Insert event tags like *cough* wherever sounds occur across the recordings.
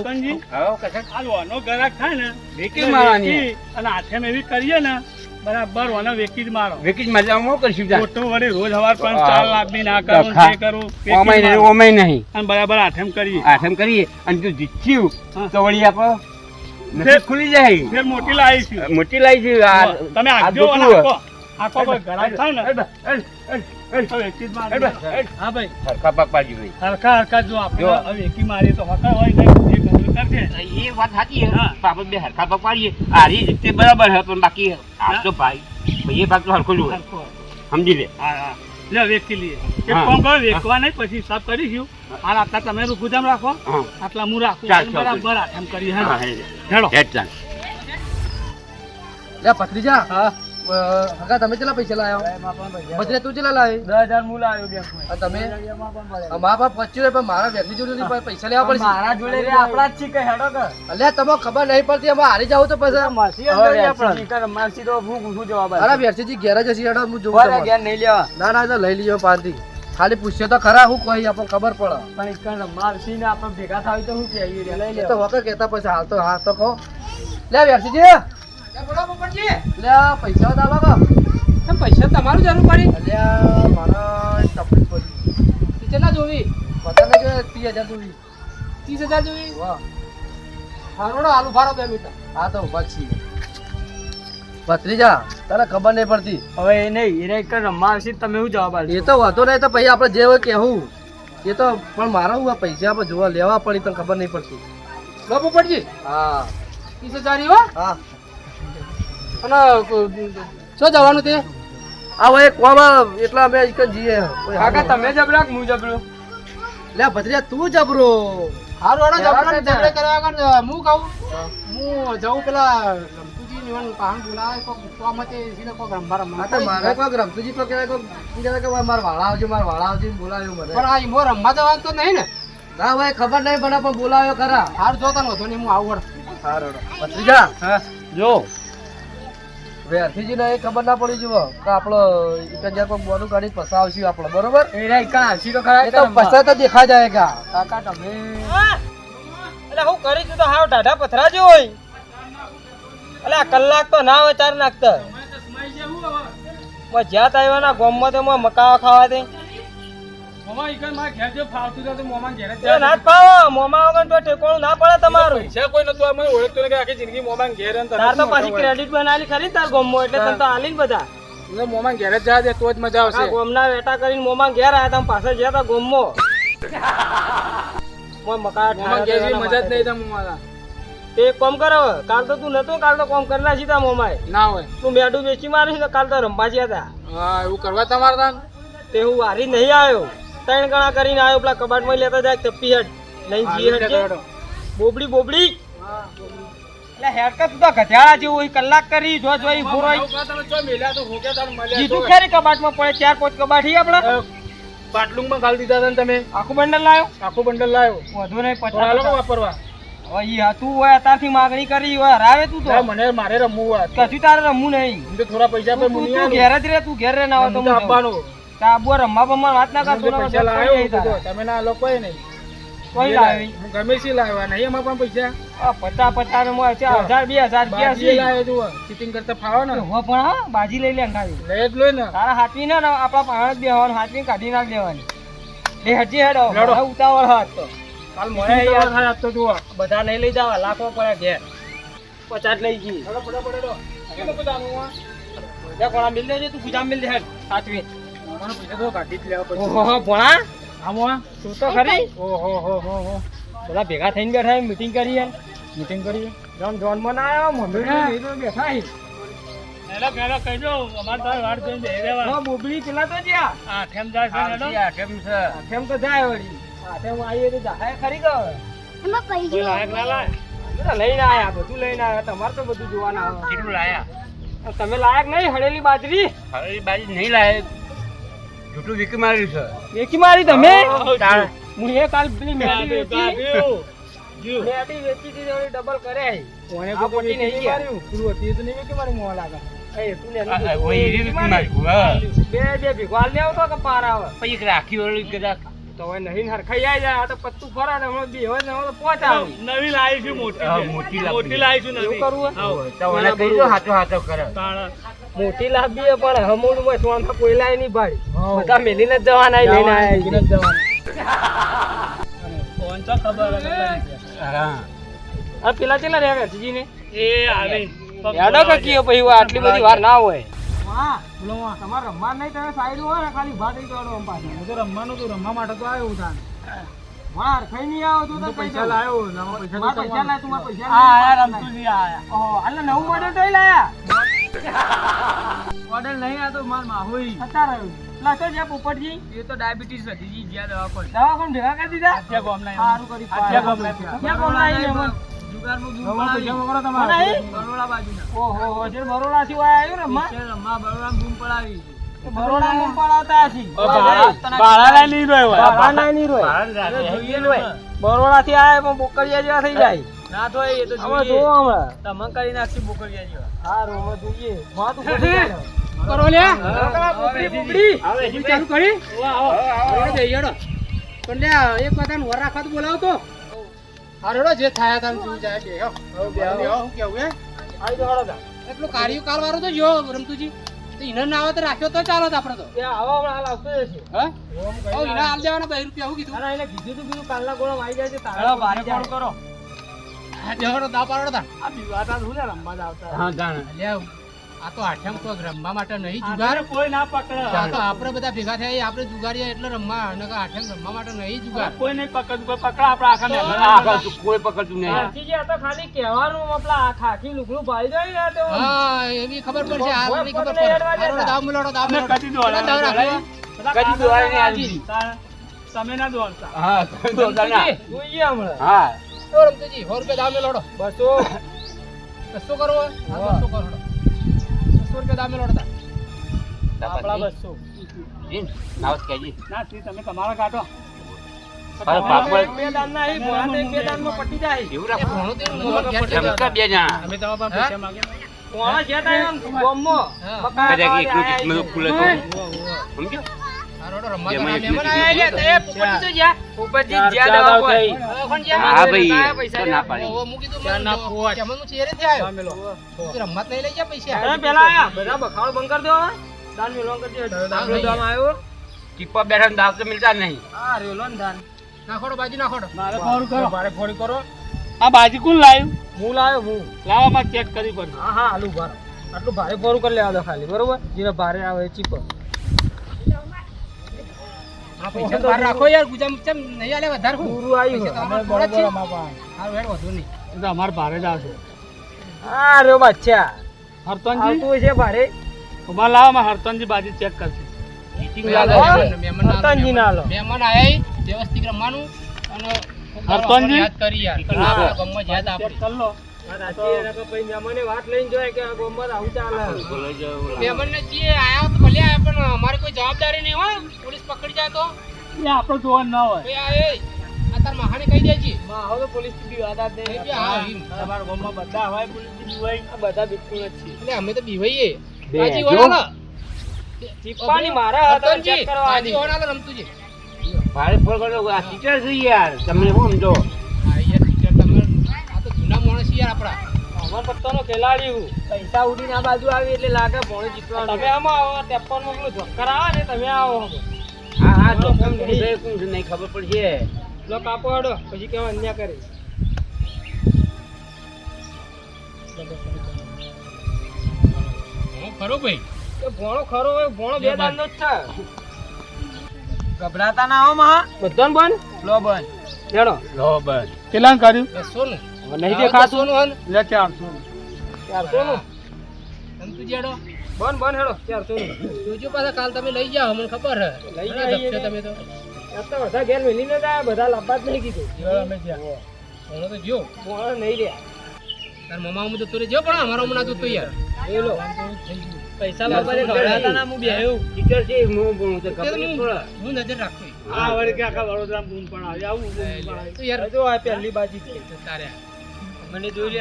લખનજી હવે કશક આ લોનો ગરાક થાય ને વેકી મારવાની. વેકી અને હાથેમ એવી કરીએ ને બરાબર ઓને વેકી જ મારો. વેકી જ મજામાં કરશું જા. ખોટું વળી રોજ હવાર પણ આ, ચાર ના કરું તે કરું વેકી નહીં મારો. નહીં. અને બરાબર હાથેમ કરીએ. આઠમ કરીએ અને જો જીત્યું તો વળી આપણો ખુલી જાય. મોટી મોટી લાવીશું મોટી લાવી છે તમે આગજો અને આખો કોઈ ગરાક થાય ને? હેડ, હેડ, હેડ, હેડ. તો વેકી જ હેડ, મારી હા ભાઈ. સરખા પાક પાડજો ભાઈ. હરખા હરખા જો આપણે હવે વેકી મારીએ તો હોતા હોય ને જે કરવું કરજે. એ વાત સાચી છે. બે હરખા પાક પાડીએ. આરી રીતે બરાબર પણ બાકી આ તો ભાઈ ભાઈ એ ભાગ તો હરખો જ સમજી લે? હા હા. લે વેકી લઈએ. એક કામ કરો વેકવા નહીં પછી સાફ કરીશું. હાલ આટલા તમે ગુદામ રાખો. આટલા હું રાખું બરાબર. આઠમ કરી હા હેડો. હેડ. ચાલ. લે ભત્રીજા હા. હગા તમે કેટલા પૈસા લાવ્યો ભત્રીજા તું કેટલા લાવી? દસ હજાર આવ્યો બેંકમાં અને તમે? આ મા બાપ પચ્યું પણ મારા વ્યક્તિ જોડે પૈસા લેવા પડશે. મારા જોડે આપણા જ છે કે હેડો કર અલ્યા તમે ખબર નહીં પડતી અમે હારી જાવ તો પછી. માસી તો હું હું જવાબ અરે વ્યક્તિજી ઘેર જ હશે હેડો હું જોઉં. ઘેર નહીં લેવા. ના ના તો લઈ લીજો પાંચથી ખાલી પૂછ્યો તો ખરા હું કોઈ આપણને ખબર પડે. પણ મારસી ને આપણે ભેગા થાય તો શું કે લઈ તો વખત કહેતા પછી હાલ તો હાથ તો કહો. લે વ્યર્થીજી લે આ પૈસા કે. પૈસા તમારું જરૂર પડી. અલ્યા મારા તકલીફ પડી. કેટલા જોવી? જો ત્રીસ હજાર જોવી. ત્રીસ હજાર જોવી? વાહ. હારોડો આલુ ફારો બે મીટર હા તો ઊભા છીએ. ભત્રીજા તને ખબર નહીં પડતી. હવે એ નહીં એ કર મારસી તમે શું જવાબ એ તો વાંધો નહીં તો પછી આપણે જે હોય કહેવું એ તો પણ મારા હું પૈસા આપણે જોવા લેવા પડી તને ખબર નહીં પડતી. બાપુ પડજી હા. ત્રીસ હજાર હો. હા. અને શું જવાનું તે? આ ભાઈ કોમા એટલા અમે એક જઈએ. કાકા તમે જબરા કે હું જબરો? લે ભત્રીજા તું જબરો. હારું હારો જબરા જબરા કરવા કર હું કહું? હું. જઉં પેલા રમતુજી નિવન પાહણ બોલાવે કોક મૂકવા માટે સીને કોક રંભા રમવા. તો મારે કોઈક રમતુજી પર કહેવાય કોઈક ઈ કહેવાય કે મારા વાળા આવજો મારા વાળા આવજો બોલાવ્યો મને. પણ આ ઈમો રમવા જવાનું તો નહીં ને. ના ભાઈ ખબર નહીં પડે પણ બોલાવ્યો ખરા. હાર જોતા નહોતો ને હું આવું ભત્રીજા હા. જો. વેરથીજી ને એ ખબર ના પડી જુઓ કે આપણો હજાર કોઈ બોનું કાઢી પસાવશું આપણે બરોબર? એ રે કા હાસી તો ખરા? એ તો પૈસા તો દેખા જાયગા કાકા તમે એટલે હું કરી છું તો હાવ ટાઢા પથરા જેવો હોય. એટલે આ કલાક તો ના હોય ચાર નાખતા. જ્યાં આવ્યા ના ગોમમાં તો માં મકાવા ખાવા દે. મોમાં ઈકનમાં ઘેર જે ફાવતું હતું તે ઘેર જ ના પાવો મોમાં વગર તો ઠેકોણું ના પડે તમારું. પૈસા કોઈ નતું ઓળખતો ને કે આખી જિંદગી મોમાં ઘેર ને તાર તો પાછી. ક્રેડિટ બનાવેલી ખરી તાર ગોમમાં એટલે તને તો આલી બધા. એટલે મોમાં ઘેર જ જા દે તો જ મજા આવશે. ગોમના વેટા કરીને મોમાં ઘેર આયા તમે પાછળ જ્યાં તા ગોમમાં. મોય *laughs* મકા મોમાં ઘેર જેવી મજા જ નહીં તા. તે કોમ કરો કાલ તો તું નતો કાલ તો કોમ કરેલા સીધા મોમાય ના હોય. તું મેડું વેચી મારી ને કાલ તો રંભાજી હતા હા એવું કરવા તમારે તાન? તે હું વારી નહીં આવ્યો. ત્રણ ગણા કરીને આવ્યો પેલા કબાટમાં લેતા જાય તપી હેડ. લઈને જી હેડ છે. બોબડી બોબડી. એટલે હેડ કે તું તો ગધેડા જેવું હોય કલાક કરી જો જો ભૂરો તો જીતું તો. ખરી કબાટમાં પડે ચાર પાંચ કબાટ હી આપણે? અ, પાટલુંગમાં ગાળી દીધા હતા તમે? આખું બંડલ લાવ્યો આખું બંડલ લાવ્યો વધુ નહીં તો પચાસ. વાપરવા. હવે હતું હોય અત્યારથી માગણી કરી હોય હરાવે તું તો. મને મારે રમવું હોય. કશું તારે રમવું નહીં. તો થોડા પૈસા પર તું તું. ઘેર જ રે તું ઘેર રે ના હોય તો તો. આપવાનો. તાબુ રમવા બમવા વાત ના કર હું તો સોના પૈસા લાવ્યો. તમે ના લોકો નહીં. કોઈ લાવી? હું ગમે છે લાવ્યા નહીં એમાં પણ પૈસા. પચાસ પચાસ ને છે હજાર બે હજાર બે રૂપિયા લાવ્યો જુઓ ચીટિંગ કરતા ફાવો ને. હો પણ હા બાજી લઈ લે અંગાવી લઈ જ લો ને. તારા હાથવી ને આપણા પાણ જ બેહવાનું હાથવી કાઢી નાખ દેવાની. એ હજી હેડો ઉતાવળ હાથ તો. કાલ મોડા યાર. થાય તો જુઓ. બધા નહીં લઈ જવા લાખો પડે ઘેર. પચાસ લઈ ગઈ. ફટો, ફટો, હેડો. કેટલું બધું કોણા મિલ દેજે તું પૂજા મિલ દે હેડ સાચવી. તો. ઓહો ભણા? આમાં તું તો ખરી? ઓહો, હો, હો, હો. બધા ભેગા થઈને બેઠા મીટિંગ કરીએ. મીટિંગ કરીએ? જોન જોનમાં ના આવ્યો મમ્મી તો બેઠા હેલો પહેલા કહી દો, અમારે તારે વાટ જોઈને બેહી. હા તો જ્યાં. આઠેમ જાય છે. આઠેમ તો જાય વળી. આઠેમ આવીએ તો જાય ખરી ગયો કોઈ લાયક ના લાય. લઈને આયા બધું લઈને આયા. તમારે તો બધું જોવાના આવે. કેટલું લાયા? તમે લાયક નહીં હળેલી બાજરી? હળેલી બાજરી નહીં લાય જૂઠું વિકી માર્યું છે? વેચી મારી તમે? હું એ કાલ પેલી મેડી વેચી. મેડી વેચી દીધી ડબલ કરે. કોને આ નહીં માર્યું? પૂરું હતી. તો નહીં વેચી મારી. મોં લાગા લાવી છું મોટી. લાવી. છું કરવું હાચો હાચો કરે. તાણા. મોટી લાંબી પણ હમુડમાં સોના કોયલાય નહીં ભાડી બધા મેલીને જ જવાના લઈને આયા ફોન તો ખબર હા આ પેલા ચેલા રહ્યા જીજી ને એ આવે. યાડો કે કીયો પછી આટલી બધી વાર ના હોય. તમારે રમવા નહીં તમે સાઈડ હોય ને ખાલી ભાત દઈ દોડો પાછળ હું તો રમવાનું તો રમવા માટે તો આવ્યો તાન વાર ખાઈ નહીં આવો તો પૈસા લાવ્યો પૈસા મારા તો પૈસા લાય તું પૈસા આ લાય. આયા રમતુજી આયા ઓહો, આટલા નવું મોડેલ તોય લાયા? મોડેલ નહીં આ તો માર માહોઈ. હતા આવ્યું. લા જ્યાં પોપટજી? એ તો ડાયાબિટીસ હતી જી જ્યાં દવા પર દવા કોણ ભેગા કરી દીધા? આખા નહીં સારું કરી આખા ગામના ક્યાં ગામના આઈને એમાં? જુગારમાં બૂમ પડાવી. પૈસા તમારે. બરોડા બરોડા ઓહો હો જે બરોડા થી વાય આવ્યું ને માં છે રમવા બૂમ પડાવી બરોડા માં પડાવતા હશી. ભાડા નહીં રહ્યો નહીં રોય. બરોડા થી આયા પણ બોકડિયા જેવા થઈ જાય. ના તો એ તો આમાં જોઈએ. જોવો તમે કરી નાખશી બોકરિયા જેવા. સારું હવે જોઈએ. વાત ઉપર કરો લે. બરોડા બોબડી બોબડી ચાલુ કરી. આવો, આવો. જઈ હેડો પણ લે એક વાત વર રાખવા તો બોલાવો તો. હારો હેડો જે થાય તમે શું જાય બે હો બેહો, કેવું હે? આવી તો હળો એટલું કાર્ય કાલ વાળો તો જો રમતુજી. તો ના આવે તો રાખ્યો તો ચાલો આપણે તો. આવા હમણાં હાલ આવતો જ હશે. હા? હાલ દેવાના બે રૂપિયા હું કીધું. તું કાલના ગોળો આવી જાય છે તારે ભારે કરો. હા દેવાડો દા તા. આ બીવાતા શું ને રમવા જ આવતા હા જાણે. લે આ તો આઠમ કોઈ રમવા માટે નહીં જુગાર જુગાર. કોઈ ના પકડે. આ તો આપણે બધા ભેગા થયા આપણે જુગારીએ એટલે રમવા અને આઠમ રમવા માટે નહીં જુગાર. કોઈ નહીં પકડ કોઈ પકડા આપણે આખા ને આખા તો કોઈ પકડતું નહીં. હાથીજી, આ તો ખાલી કહેવાનું આપલા આ ખાખી લુગડું ભાઈ જાય ને તો. હા એવી ખબર પડશે આ ખબર. દાવ મિલાડો દાવ કદી કદી. તમે ના દોડતા. હા દોડતા ના. જોઈએ હમણાં. હા. ઓ રમતુજી સો રૂપિયા બસો બસો કરવો હા બસો કરો બસો તા આપણા બસો જીન. ના તી તમે તમારા કાઢો બે જણા. અમે તમારા પાસે પૈસા માંગ્યા ભોળા જે થાય એમ ગોમમાં હા. બકા કદાચ એકલું આયા કિસ્મત ફૂલે તો. સમજ્યો? હારો હેડો, રમવા જેમાં જવાના. એટલું મહેમાન આયા કિસ્મત એટલે એ પોપટી તો જ્યાં. ઉપરથી ચાર- જ્યાં ચાર દવા દાવ કોઈ. થઈ. હવે કોણ જ્યાં? હા ભાઈ કયા એ પૈસા તો ના પાડી ઓહો, મૂકી દઉં ચાર મને ના જો. પોચ. તેમાં હું ચેરેથી આવ્યો. સામેલો. તું રમવા જ નહીં લઈ ગયા પૈસા પેલા બધા બખાડો બંધ કરી દો. દાન આવ્યો ટીપા બેઠા ને દાવ તો મિલતા નહીં આ રેલો ને દાન નાખોડો બાજુ નાખોડો મારે ફોન કરો ભારે ફોડી કરો આ બાજી કોણ લાવ્યું હું લાવ્યો હું લાવો માં ચેક કરી પડે હા હા આલુ ભાર આટલું ભારે ફોરું કરી લેવા દો ખાલી બરોબર જેને ભારે આવે ચીપર આ પૈસા બહાર રાખો યાર ગુજામ ચમ નહીં આલે વધારે હું. પૂરું આવ્યું પૈસા તો હવે. અમારે થોડા જ છે. બરોબર અમારા પાસે. હારું વધુ નહીં. એ તો અમારે ભારે જ આવશે. હા રહ્યો બાદશાહ. હરતનજી? આવતું છે ભારે. ઊભા લાવો માં હરતનજી બાજી ચેક કરશે. Meeting મહેમાન લાગે આયા છે. છે, મહેમાન ના હરતનજી ના આલો. મહેમાન આયા વ્યવસ્થિત રમવાનું અને હરતનજી? યાદ કરી યાર. કે ના યાદ આપણે કરી લો. વાત સાચી છે, નકર પછી મહેમાને વાત લઈને જોય કે આ ગામમાં આવું ચાલે અમારી કોઈ જવાબદારી નહીં હોય. પોલીસ પકડી જાય તો. એ જોવાનું ના હોય. તાર મહાને કહી દેજે પોલીસથી. તમારા ગામમાં બધા હોય પોલીસ બધા બિલકુલ એટલે અમે તો બીવાઈએ. બે બાજી જો. મારા હતા ચેક કરવા બાજી આલી. રમતુજી ભારે ફોન કરો આ ટીચર છે યાર. તમને શું સમજો? યાર આપણા. અમાર પત્તાનો ખેલાડી હું. પૈસા ઉડીને આ બાજુ આવી એટલે લાગે ભોણે જીતવાનું. તમે આમાં આવો ત્રેપનમાં પેલું જોકર આવે ને તમે આવો હા હા છે, નહીં ખબર પડશે લો કાપો હડો પછી કેવા અન્યા કરે. ખરો ભાઈ? ભોણો ખરો હોય ભોણો બે દાંતનો જ છે ગભરાતા ના આવો મહા. બધાને બન લો બન હેડો. લો બન કેટલા કર્યું? બસો નું. નહીં દેખાતું? નું? લે ચારસો ચારસો નું તું જેડો બન બન હેડો. ચારસો નું જોજો પાછા કાલ તમે લઈ જાઓ મને ખબર હે. લઈ જાઓ. તમે તો. તો બધા ઘેર મેલીને જાય બધા લાંબા જ નહીં કીધું. અમે જ્યાં. ભણો તો જો કોણ નહીં રહ્યા. તાર મમા હું જતો રહેજો પણ અમારો હમણાં જોતો યાર. એ લો. પૈસા બાબતે ગભરાતા ના હું બેહ્યું. ટીચર છે હું ભણું તો ખબર હું નજર રાખું. આ વળી કે આખા વડોદરા બૂમ પણ આવી પણ આવી તો યાર જો આ પહેલી બાજી છે. તારે મને જોઈ લે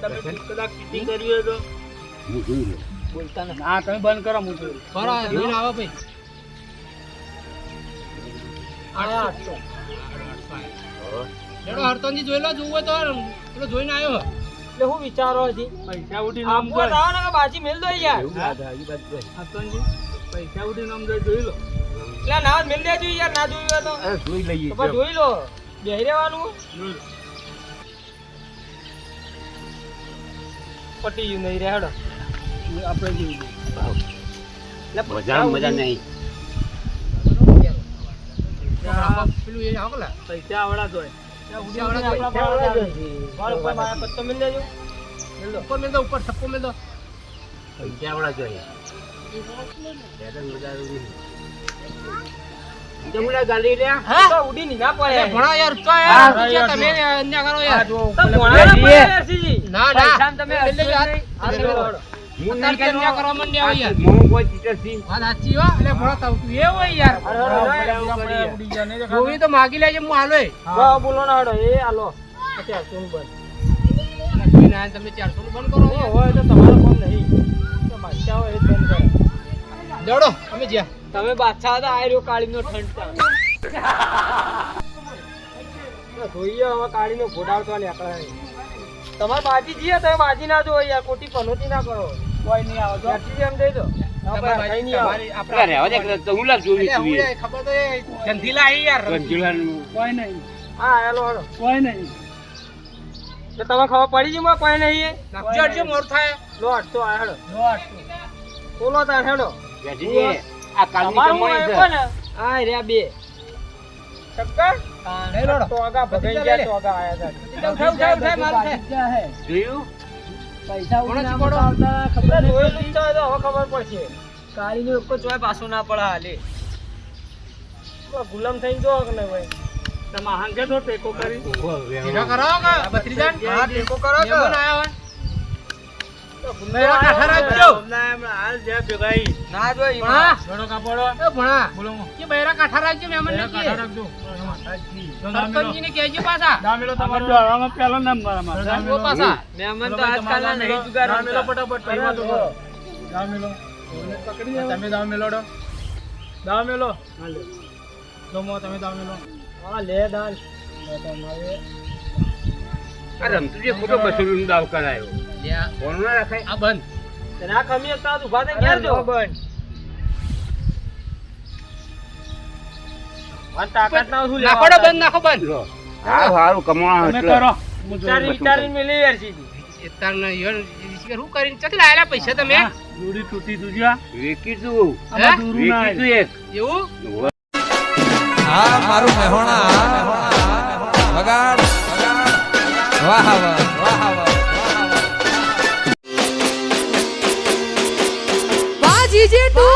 તમે કદાચ પીટી કરી હોય તો. હું જોઈ લઉં. બોલતા ના હા તમે બંધ કરો હું જોઈ બરાબર જોઈને આવો ભાઈ. આયા આઠસો. હેડો હરતનજી જોઈ લો જોવું તો પેલો જોઈને આવ્યો એટલે હું વિચારો હજી. પૈસા નામ આપવા જોઈ જાઓ ને બાજી મેલ દો યાર હસનજી પૈસા ઉડી નામ જોઈ લો. એટલે ના મેલ દેજો યાર ના જોયું તો. જોઈ લઈએ જોઈ લો. બેહી રહેવાનું. જોઈ લો. પટી ગયું નહીં રે આપણે જીવી લો મજા મજા નહીં પેલું એ આવો લા. પૈસા આવડા તો. ઉપર મેલ મેળો પૈસા આવડા જોઈએ મજા નહીં. જમુના ગાલી લ્યા તો ઉડી ની ના પડે. ભણા યાર તો યાર. યાર, તમે અન્ય કરો યાર. તો ભણા ના પડે સીજી. ના ના. તમે મેલ લેજો હાથ. હા, મેલ મેલો લેજો. હેડો. હું અત્યારે નહીં અન્ય કરવા માંડ્યા હોય યાર. હું કોઈ ચીટર છી. વાત સાચી હો એટલે ભણા તાવ તું એ હોય યાર. હાલો, હાલો, હાલો. આપણે ઉડી ગયા નહીં જોવી તો માગી લેજે હું હાલો હા, બોલો ના હેડો એ હાલો. અત્યારે સુન તમે 400 નું બંધ કરો હોય તો તમારો ફોન નહીં. તો બાદશાહ હોય બંધ કરો. દેડો અમે જ્યાં. તમે બાદશાહ હતા આ રહ્યો કાળીનો ઠંડ જોઈએ હવે કાળીનો ઘોડાવતો નીકળે તમારે બાજી જઈએ તમે બાજી ના જો યાર ખોટી પનોતી ના કરો. કોઈ નહીં આવો તો. એમ દઈ દો. તો તું તો તમે ખબર પડી ગઈ કોઈ નહીં? મોર થાય. લો આઠસો આ હેડો. બોલો તાર હેડો. બેઠી આ કાલની કમાઈ છે? આ રે બે. ટક્કર લઈ લોડો. ટોગા ભગાઈ ગયા ટોગા આયા હતા ઉઠાવ, ઉઠાવ, ઉઠાવ, માલ ઉઠાવ. જોયું કોણાથી પડો? ખબર જોયેલું તો હવે ખબર પડશે. કાળીનો એક જ હોય પાછું ના પડે હાલે. ગુલામ થઈને જો કે નહીં ભાઈ? તમે હાંગે તો ટેકો કરી. કરો કે? બત્રીજાન હા, ટેકો કરો કે? આયા હોય. તો ગુલામ મેળા કાંઠા હાલ જ્યાં ભેગાઈ ના જોઈ ભણા. ઘણો કાપડો એ ભણા. બોલો કે બૈરા કાંઠા રાખજો મહેમાનને બે કહે. રાખજો. તો ના કહેજો પાછા. ના તમારો. દોડવામાં પહેલો નંબર અમારો. ના પાછા. મહેમાન તો ભાઈ, નહીં જુગાર ના ફટાફટ પહેલો તો કરો. દાવ તમે દાવ મેલો ડો. દાવ મેલો જમો તમે દાવ હા લે દાલ. લે તમારે. આ રમતું જે ખોટો બસુરીનો દાવ કરાયો. લ્યા, કોણ રખાય આ બંધ. તને આ ખમી ઊભા થઈને ઘેર જો. વાત તાકાત ના શું નાખો બંધ, નાખો બંધ. લો. હારું હારું કમાવા એટલે. કરો. હું વિચારી લઉં. વિચારીને યાર સીધી. તારને ઈવન શું કરીને ચોથી લાયેલા પૈસા તમે? દૂરી તૂટી વેકી તું આમાં દૂરું ના વેકી તું આવ્યું. એક. એવું? હા મારું મહેણા. વાહ વાહ વાહ. વાહ જીજે ટુ